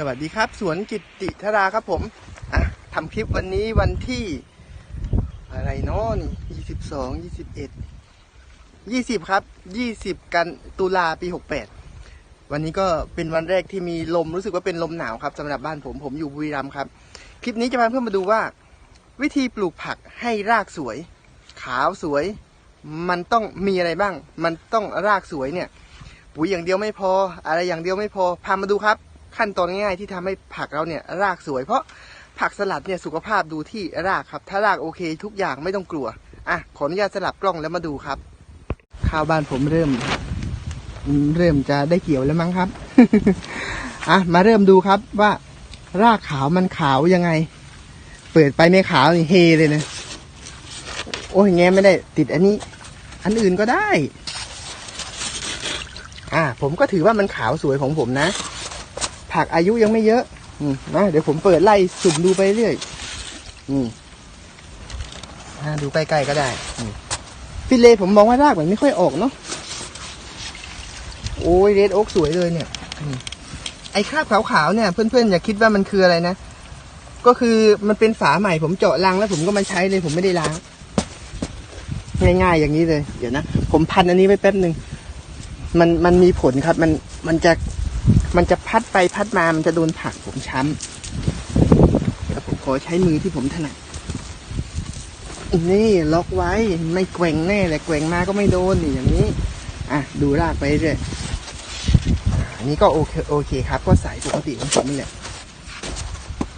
สวัสดีครับสวนกิตติธราครับผมอะทำคลิปวันนี้วันที่ อะไรเนาะนี่ยี่สิบสองยี่สิบเอ็ดยี่สิบครับยี่สิบกันตุลาปีหกแปดวันนี้ก็เป็นวันแรกที่มีลมรู้สึกว่าเป็นลมหนาวครับสำหรับบ้านผมผมอยู่บุรีรัมย์ครับ คลิปนี้จะพาเพื่อนมาดูว่า วิธีปลูกผักให้รากสวย ขาวสวย มันต้องมีอะไรบ้าง มันต้องรากสวยเนี่ย ปุ๋ยอย่างเดียวไม่พอ อะไรอย่างเดียวไม่พอพามาดูครับ ขั้นตอนง่ายๆที่ทำให้ผักเราเนี่ยรากสวย เพราะผักสลัดเนี่ยสุขภาพดูที่รากครับ ถ้ารากโอเคทุกอย่างไม่ต้องกลัวอะขออนุญาตสลับกล้องแล้วมาดูครับ ข้าวบ้านผมเริ่ม เริ่มจะได้เกี่ยวแล้วมั้งครับอะมาเริ่มดูครับว่ารากขาวมันขาวยังไง เปิดไปไม่ขาวนี่เฮเลยนะโอ้ยแงไม่ได้ติดอันนี้ อันอื่นก็ได้ อ่า ผมก็ถือว่ามันขาวสวยของผมนะ ผักอายุยังไม่เยอะอืมนะเดี๋ยวผมเปิดไล่สุ่มดูไปเรื่อยอืมอ่ดูใกล้ๆก็ได้ฟิเลผมมองว่ารากมันไม่ค่อยออกเนาะโอ้ยเรดโอ๊กสวยเลยเนี่ยไอ้คราบขาวๆเนี่ย เพื่อนๆอย่าคิดว่ามันคืออะไรนะ ก็คือมันเป็นฝาใหม่ผมเจาะรังแล้วผมก็มาใช้เลยผมไม่ได้ล้าง ง่ายๆอย่างนี้เลย เดี๋ยวนะ ผมพันอันนี้ไว้แป๊บหนึ่งมันมันมีผลครับ มันมันจะ มันจะพัดไปพัดมา มันจะโดนผักผมช้ำเดี๋ยวผมขอใช้มือที่ผมถนัด นี่ล็อกไว้ ไม่แกว่งแน่เลยแกว่งมาก็ไม่โดนนี่อย่างนี้ อะ ดูรากไปเรื่อยอันนี้ก็โอเคโอเคครับ ก็สายปกติของผมนี่แหละ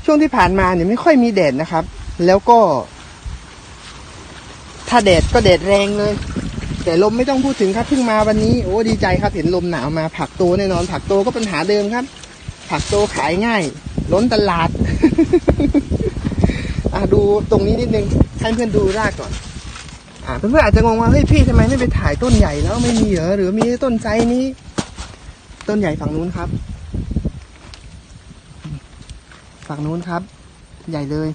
ช่วงที่ผ่านมาเนี่ยไม่ค่อยมีแดดนะครับ แล้วก็ ถ้าแดดก็แดดแรงเลย แต่ลมไม่ต้องพูดถึงครับเพิ่งมาวันนี้โอ้ดีใจครับเห็นลมหนาวมาผักโตแน่นอน ผักโตก็ปัญหาเดิมครับ ผักโตขายง่าย ล้นตลาดอะดูตรงนี้นิดนึงให้เพื่อนดูรากก่อนอ่าเพื่อนๆอาจจะงงว่าเฮ้ยพี่ทำไมไม่ไปถ่ายต้นใหญ่แล้วไม่มีเหรอหรือมีต้นไซนี้ ต้นใหญ่ฝั่งนู้นครับ ฝั่งนู้นครับ ใหญ่เลย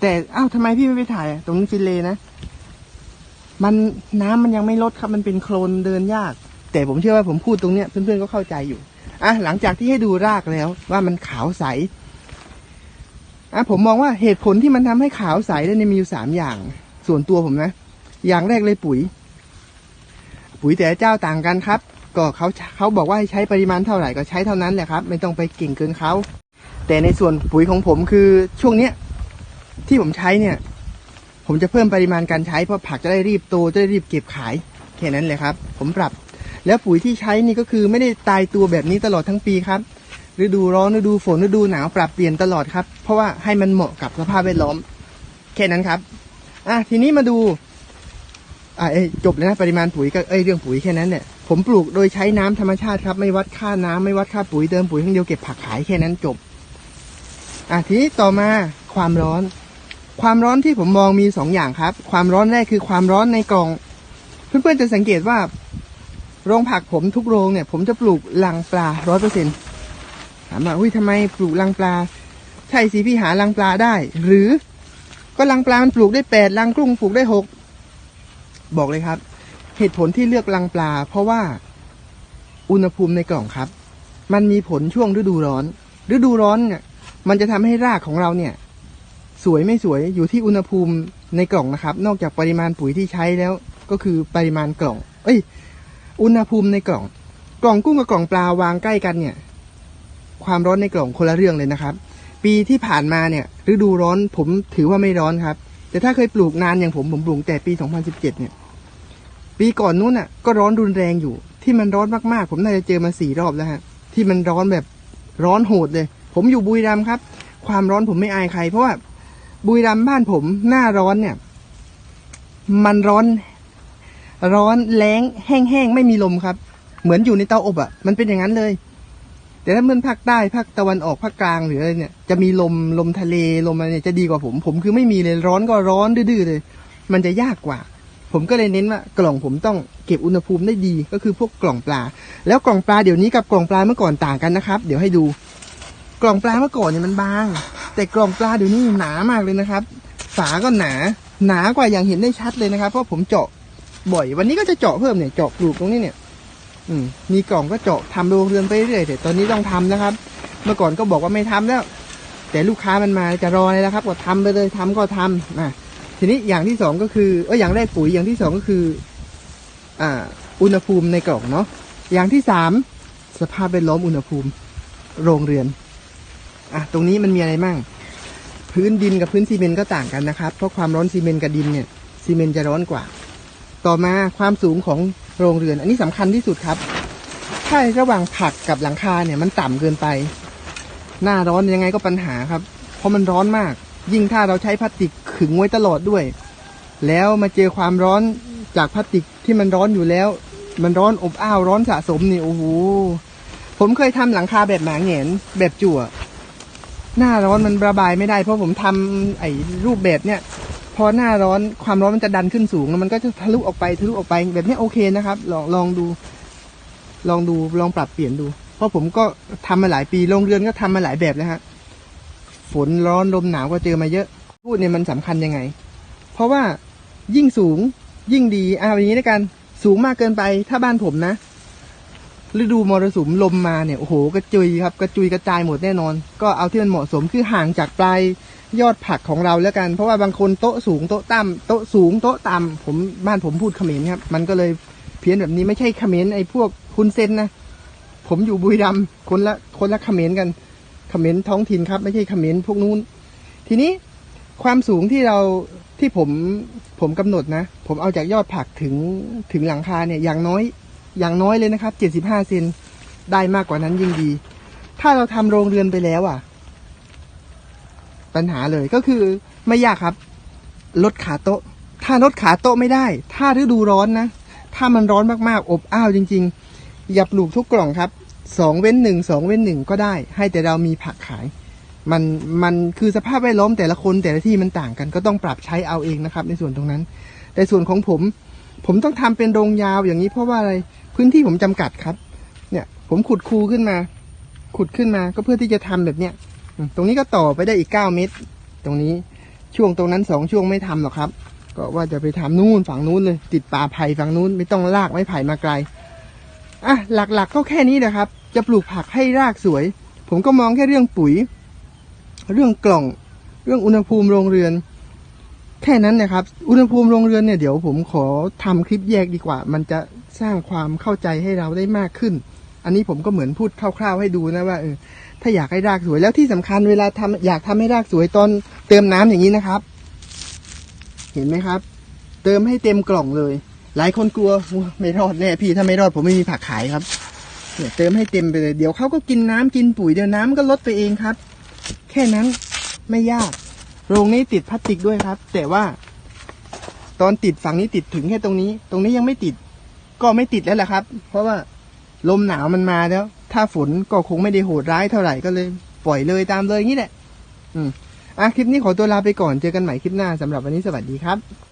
แต่อ้าวทำไมพี่ไม่ไปถ่าย ตรงนี้ฟินเลนะ มันน้ำมันยังไม่ลดครับมันเป็นโคลนเดินยาก แต่ผมเชื่อว่าผมพูดตรงเนี้ยเพื่อนๆก็เข้าใจอยู่อะหลังจากที่ให้ดูรากแล้ว ว่ามันขาวใสอะผมมองว่าเหตุผลที่มันทำให้ขาวใสได้เนี่ยมีอยู่สามอย่าง ส่วนตัวผมนะ อย่างแรกเลยปุ๋ย ปุ๋ยแต่เจ้าต่างกันครับ ก็เขาเขาบอกว่าให้ใช้ปริมาณเท่าไหร่ก็ใช้เท่านั้นแหละครับ ไม่ต้องไปเก่งเกินเขาแต่ในส่วนปุ๋ยของผมคือช่วงเนี้ยที่ผมใช้เนี่ย ผมจะเพิ่มปริมาณการใช้เพราะผักจะได้รีบโตจะได้รีบเก็บขายแค่นั้นเลยครับ ผมปรับ แล้วปุ๋ยที่ใช้นี่ก็คือไม่ได้ตายตัวแบบนี้ตลอดทั้งปีครับฤดูร้อนฤดูฝนฤดูหนาวปรับเปลี่ยนตลอดครับ เพราะว่าให้มันเหมาะกับสภาพแวดล้อม แค่นั้นครับอะทีนี้มาดูอะเอ้จบแล้วนะปริมาณปุ๋ยก็เอ้ยเรื่องปุ๋ยแค่นั้นเนี่ยผมปลูกโดยใช้น้ำธรรมชาติครับ ไม่วัดค่าน้ำไม่วัดค่าปุ๋ยเติมปุ๋ยครั้งเดียวเก็บผักขายแค่นั้นจบอะทีนี้ต่อมาความร้อน ความร้อนที่ผมมองมีสองอย่างครับ ความร้อนแรกคือความร้อนในกล่อง เพื่อนๆจะสังเกตว่า โรงผักผมทุกโรงเนี่ย ผมจะปลูกลังปลาร้อยเปอร์เซ็นถามว่าอุ้ยทำไมปลูกลังปลา ใช่สิพี่หาลังปลาได้ หรือก็ลังปลามันปลูกได้แปดลังกุ้งปลูกได้หกบอกเลยครับ เหตุผลที่เลือกลังปลา เพราะว่าอุณหภูมิในกล่องครับ มันมีผลช่วงฤดูร้อน ฤดูร้อนเนี่ยมันจะทำให้รากของเราเนี่ย สวยไม่สวยอยู่ที่อุณหภูมิในกล่องนะครับ นอกจากปริมาณปุ๋ยที่ใช้แล้ว ก็คือปริมาณกล่อง เอ้ย อุณหภูมิในกล่อง กล่องกุ้งกับกล่องปลาวางใกล้กันเนี่ย ความร้อนในกล่องคนละเรื่องเลยนะครับ ปีที่ผ่านมาเนี่ยฤดูร้อนผมถือว่าไม่ร้อนครับ แต่ถ้าเคยปลูกนานอย่างผมผมปลูกแต่ปี 2017 เนี่ย ปีก่อนนู้นอะ ก็ร้อนรุนแรงอยู่ ที่มันร้อนมากๆ ผมน่าจะเจอมาสี่รอบแล้วฮะที่มันร้อนแบบร้อนโหดเลย ผมอยู่บุรีรัมย์ครับ ความร้อนผมไม่อายใครเพราะว่า บุรีรัมย์บ้านผมหน้าร้อนเนี่ย มันร้อน ร้อนแรงแห้งๆไม่มีลมครับ เหมือนอยู่ในเตาอบอะ่ะ มันเป็นอย่างนั้นเลย แต่ถ้าเมื่อภาคใต้ภาคตะวันออกภาคกลางหรืออะไรเนี่ยจะมีลมลมทะเลลมอะไรเนี่ยจะดีกว่าผม ผมคือไม่มีเลยร้อนก็ร้อนดื้อเลย มันจะยากกว่า ผมก็เลยเน้นว่ากล่องผมต้องเก็บอุณหภูมิได้ดีก็คือพวกกล่องปลา แล้วกล่องปลาเดี๋ยวนี้กับกล่องปลาเมื่อก่อนต่างกันนะครับ เดี๋ยวให้ดู กล่องปลาเมื่อก่อนเนี่ยมันบาง แต่กล่องปลาเดี๋ยวนี้หนามากเลยนะครับ ฝาก็หนาหนากว่าอย่างเห็นได้ชัดเลยนะครับ เพราะผมเจาะบ่อย วันนี้ก็จะเจาะเพิ่มเนี่ยเจาะปลูกตรงนี้เนี่ย อืม มีกล่องก็เจาะทำโรงเรือนไปเรื่อยแต่ตอนนี้ต้องทำนะครับ เมื่อก่อนก็บอกว่าไม่ทำแล้ว แต่ลูกค้ามันมาจะรอเลยแล้วครับ ก็ทำไปเลยทำก็ทำนะทีนี้อย่างที่สองก็คือเอออย่างแรกปุ๋ยอย่างที่สองก็คือ อ่า อุณหภูมิในกล่องเนาะอย่างที่สามสภาพแวดล้อมอุณหภูมิ โรงเรือน อะตรงนี้มันมีอะไรมั่ง พื้นดินกับพื้นซีเมนต์ก็ต่างกันนะครับ เพราะความร้อนซีเมนต์กับดินเนี่ยซีเมนต์จะร้อนกว่า ต่อมาความสูงของโรงเรือน อันนี้สำคัญที่สุดครับ ถ้าระหว่างผักกับหลังคาเนี่ยมันต่ำเกินไป หน้าร้อนยังไงก็ปัญหาครับ เพราะมันร้อนมาก ยิ่งถ้าเราใช้พลาสติกขึงไว้ตลอดด้วย แล้วมาเจอความร้อนจากพลาสติกที่มันร้อนอยู่แล้ว มันร้อนอบอ้าวร้อนสะสมนี่โอ้โหผมเคยทำหลังคาแบบหมาแหงนแบบจั่ว หน้าร้อนมันระบายไม่ได้ เพราะผมทำไอ้รูปแบบเนี้ยพอหน้าร้อนความร้อนมันจะดันขึ้นสูงแล้วมันก็จะทะลุออกไปทะลุออกไปแบบนี้โอเคนะครับ ลองลองดู ลองดูลองปรับเปลี่ยนดู เพราะผมก็ทำมาหลายปีโรงเรือนก็ทำมาหลายแบบแล้วฮะฝนร้อนลมหนาวก็เจอมาเยอะ พูดเนี่ยมันสำคัญยังไง เพราะว่ายิ่งสูงยิ่งดีอ่าอย่างนี้ด้วยกัน สูงมากเกินไปถ้าบ้านผมนะ ฤดูมรสุมลมมาเนี่ยโอ้โหกระจุยครับกระจุยกระจายหมดแน่นอน ก็เอาที่มันเหมาะสมคือห่างจากปลายยอดผักของเราแล้วกัน เพราะว่าบางคนโต๊ะสูงโต๊ะต่ำโต๊ะสูงโต๊ะต่ำผมบ้านผมพูดเขมรครับ มันก็เลยเพี้ยนแบบนี้ไม่ใช่เขมรไอ้พวกคุณเซนนะ ผมอยู่บุรีรัมย์คนละคนละเขมรกันเขมรท้องถิ่นครับ ไม่ใช่เขมรพวกนู้น ทีนี้ความสูงที่เราที่ผมผมกำหนดนะ ผมเอาจากยอดผักถึงถึงหลังคาเนี่ยอย่างน้อย อย่างน้อยเลยนะครับเจ็ดสิบห้าเซนได้มากกว่านั้นยิ่งดี ถ้าเราทำโรงเรือนไปแล้วอะ ปัญหาเลยก็คือไม่ยากครับ ลดขาโต๊ะ ถ้าลดขาโต๊ะไม่ได้ ถ้าฤดูร้อนนะ ถ้ามันร้อนมากๆ อบอ้าวจริง ๆ อย่าปลูกทุกกล่องครับสองเว้นหนึ่งสองเว้นหนึ่งก็ได้ ให้แต่เรามีผักขาย มันมันคือสภาพแวดล้อมแต่ละคนแต่ละที่มันต่างกันก็ต้องปรับใช้เอาเองนะครับ ในส่วนตรงนั้น แต่ส่วนของผม ผมต้องทำเป็นโรงยาวอย่างนี้เพราะว่าอะไรพื้นที่ผมจำกัดครับ เนี่ย ผมขุดคูขึ้นมา ขุดขึ้นมาก็เพื่อที่จะทำแบบเนี้ยตรงนี้ก็ต่อไปได้อีกเก้าเมตร ตรงนี้ช่วงตรงนั้นสองช่วงไม่ทำหรอกครับ ก็ว่าจะไปทำนู่นฝั่งนู้นเลย ติดป่าไผ่ฝั่งนู้นไม่ต้องลากไม้ไผ่มาไกลอะหลักๆก็แค่นี้นะครับ จะปลูกผักให้รากสวย ผมก็มองแค่เรื่องปุ๋ย เรื่องกล่อง เรื่องอุณหภูมิโรงเรือน แค่นั้นนะครับ อุณหภูมิโรงเรือนเนี่ยเดี๋ยวผมขอทำคลิปแยกดีกว่า มันจะสร้างความเข้าใจให้เราได้มากขึ้น อันนี้ผมก็เหมือนพูดคร่าวๆให้ดูนะว่าเออถ้าอยากให้รากสวยแล้วที่สำคัญเวลาทำอยากทำให้รากสวยตอนเติมน้ำอย่างนี้นะครับ เห็นไหมครับ เติมให้เต็มกล่องเลย หลายคนกลัวไม่รอดแน่พี่ถ้าไม่รอดผมไม่มีผักขายครับเนี่ยเติมให้เต็มไปเลย เดี๋ยวเขาก็กินน้ำกินปุ๋ยเดี๋ยวน้ำก็ลดไปเองครับ แค่นั้นไม่ยาก โรงนี้ติดพลาสติกด้วยครับ แต่ว่า ตอนติดฝั่งนี้ติดถึงแค่ตรงนี้ ตรงนี้ยังไม่ติด ก็ไม่ติดแล้วแหละครับ เพราะว่าลมหนาวมันมาแล้ว ถ้าฝนก็คงไม่ได้โหดร้ายเท่าไหร่ก็เลย ปล่อยเลยตามเลยอย่างนี้แหละ อืมอะคลิปนี้ขอตัวลาไปก่อนเจอกันใหม่คลิปหน้าสำหรับวันนี้สวัสดีครับ